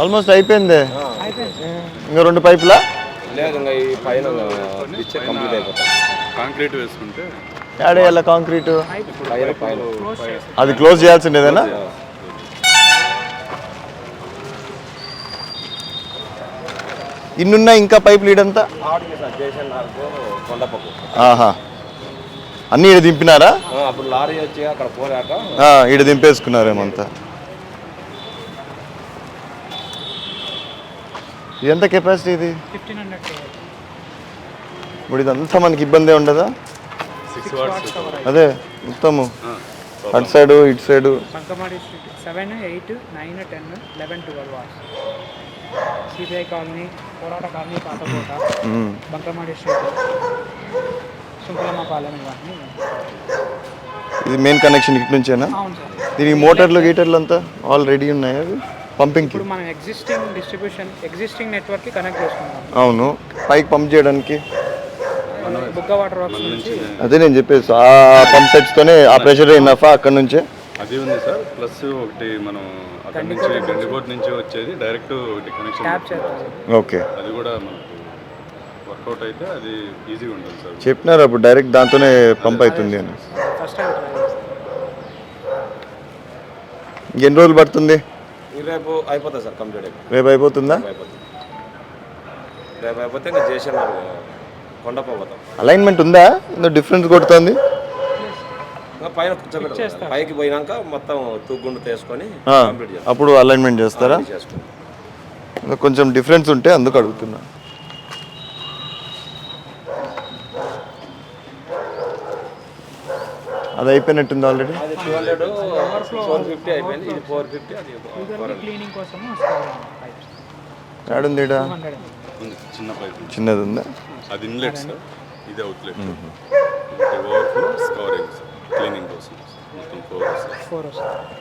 Almost అయిపోయింది. ఇంకా రెండు పైపులా? లేదు ఇంకా ఈ పైన పిచ్చే కంప్లీట్ అయిపోతాయి కాంక్రీట్ వేసుకుంటే యాడేయాల కాంక్రీట్? అది క్లోజ్ చేయాల్సిందేనా? ఇన్నున్నాయి ఇంకా నాకు కొండపప్పు. ఆహా. అన్నీ ఈడ దింపినారా? ఆ, అప్పుడు లారీ వచ్చి అక్కడ పోరాక ఆ, ఈడ దింపేసుకున్నారేమంతా ఎంత కెపాసిటీ ఇది? ఫిఫ్టీన్ హండ్రెడ్ ఇప్పుడు ఇదంతా మనకి ఇబ్బంది ఉండదా? సిక్స్ వాట్స్ అదే మొత్తము. అటు సైడు ఇటు side. Street seven eight nine ten eleven twelve CBI colony పోరాట కాలనీ పాతకోట. బంకమాడి స్ట్రీట్ సుంకులమ్మ పాలెం ఇవన్నీ. ఇది మెయిన్ కనెక్షన్ ఇటు నుంచేనా? అవును సార్. దీనికి మోటార్లు గీటర్లు అంతా ఆల్ రెడీ ఉన్నాయి అవి? పంపింగ్కి ఇప్పుడు మనం ఎగ్జిస్టింగ్ డిస్ట్రిబ్యూషన్ ఎగ్జిస్టింగ్ నెట్వర్క్కి కనెక్ట్ చేసుకుంటాం అవును. పైకి పంప్ చేయడానికి. బుగ్గ వాటర్ వర్క్స్ నుంచి అదే నేను చెప్పేసి ఆ పంప్ సెట్స్తోనే ఆ ప్రెషర్ ఇన్నఫా అక్కడ నుంచే. అది ఉంది సార్ ప్లస్ ఒకటి మనం అక్కడ నుంచి గండికోట నుంచి వచ్చేది డైరెక్ట్ ఒకటి కనెక్షన్ ట్యాప్ చేస్తాం ఓకే. అది కూడా మనకు వర్కౌట్ అయితే అది ఈజీగా ఉంటుంది సార్ చెప్పినారు అప్పుడు డైరెక్ట్ దాంతోనే పంప్ అవుతుంది అని. ఫస్ట్ ఎన్ని రోజులు పడుతుంది? రేపు అయిపోతుంది సార్ కంప్లీట్ అయిపోతుంది రేపు అయిపోతుందా? అయిపోతుంది రేపు అయిపోతే ఇంకా జేసన్ కొండపప్పు పోతాం. అలైన్మెంట్ ఉందా? ఇందులో డిఫరెన్స్ కొడుతుంది? ఇంకా పైన కూర్చోబెడతాం. పైకి పోయినాక మొత్తం తూగుండు తీసుకొని ఆ, కంప్లీట్ చేస్తాం. అప్పుడు అలైన్మెంట్ చేస్తారా? చేసుకుంటాం కొంచెం డిఫరెన్స్ ఉంటే అందుకు అడుగుతున్నా అది అయిపోయినట్టుంది ఆల్రెడీ అది టూ హండ్రెడ్ ఫోర్ ఫిఫ్టీ అయిపోయింది ఇది ఫోర్ ఫిఫ్టీ అది యూజర్లీ క్లీనింగ్ కోసం పైప్స్ ఏడుంది చిన్నది ఉందా అది ఇన్లెట్ సార్ ఇది outlet overflow coverage sir cleaning కోసం. మొత్తం ఫోర్ ఫోర్ వస్తుంది